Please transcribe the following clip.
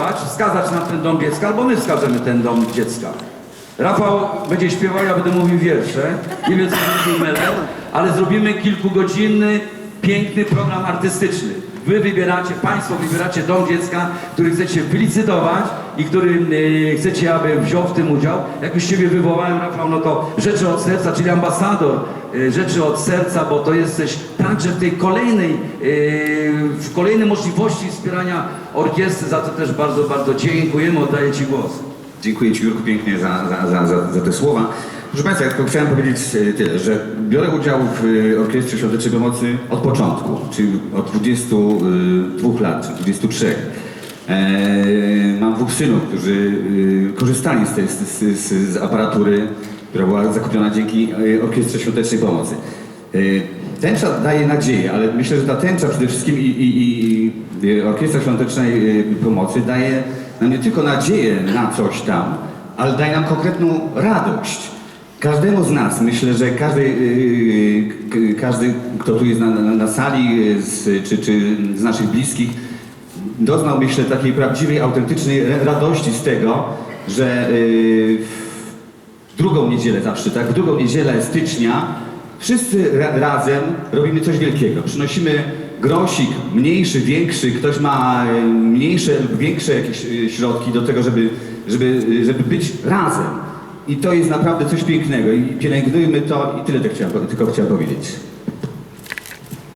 sugerować, wskazać na ten dom dziecka, albo my wskażemy ten dom dziecka. Rafał będzie śpiewał, ja będę mówił wiersze, nie wiem co melę, ale zrobimy kilkugodzinny, piękny program artystyczny. Wy wybieracie, Państwo wybieracie dom dziecka, który chcecie wylicytować i który e, chcecie, aby wziął w tym udział. Jak już Ciebie wywołałem, Rafał, no to rzeczy od serca, czyli ambasador e, rzeczy od serca, bo to jesteś także w tej kolejnej, e, w kolejnej możliwości wspierania orkiestry, za to też bardzo, bardzo dziękujemy, oddaję Ci głos. Dziękuję Ci Jurku pięknie za, za, za, za, za te słowa. Proszę Państwa, ja chciałem powiedzieć e, tyle, że biorę udział w e, Orkiestrze Świątecznej Pomocy od początku, czyli od 22 lat, czy 23. E, mam dwóch synów, którzy e, korzystali z, tej, z, z, z, aparatury, która była zakupiona dzięki e, Orkiestrze Świątecznej Pomocy. Tęcza daje nadzieję, ale myślę, że ta tęcza przede wszystkim i, i, i Orkiestra Świątecznej y, Pomocy daje nam nie tylko nadzieję na coś tam, ale daje nam konkretną radość. Każdemu z nas, myślę, że każdy, y, k- każdy kto tu jest na, na, sali y, z, czy, czy z naszych bliskich, doznał, myślę, takiej prawdziwej, autentycznej ra- radości z tego, że y, w drugą niedzielę zawsze, tak? W drugą niedzielę stycznia wszyscy ra razem robimy coś wielkiego. Przynosimy grosik, mniejszy, większy, ktoś ma e, mniejsze lub większe jakieś e, środki do tego, żeby, żeby, e, żeby być razem. I to jest naprawdę coś pięknego i pielęgnujmy to i tyle tak chciałem, tylko chciałem powiedzieć.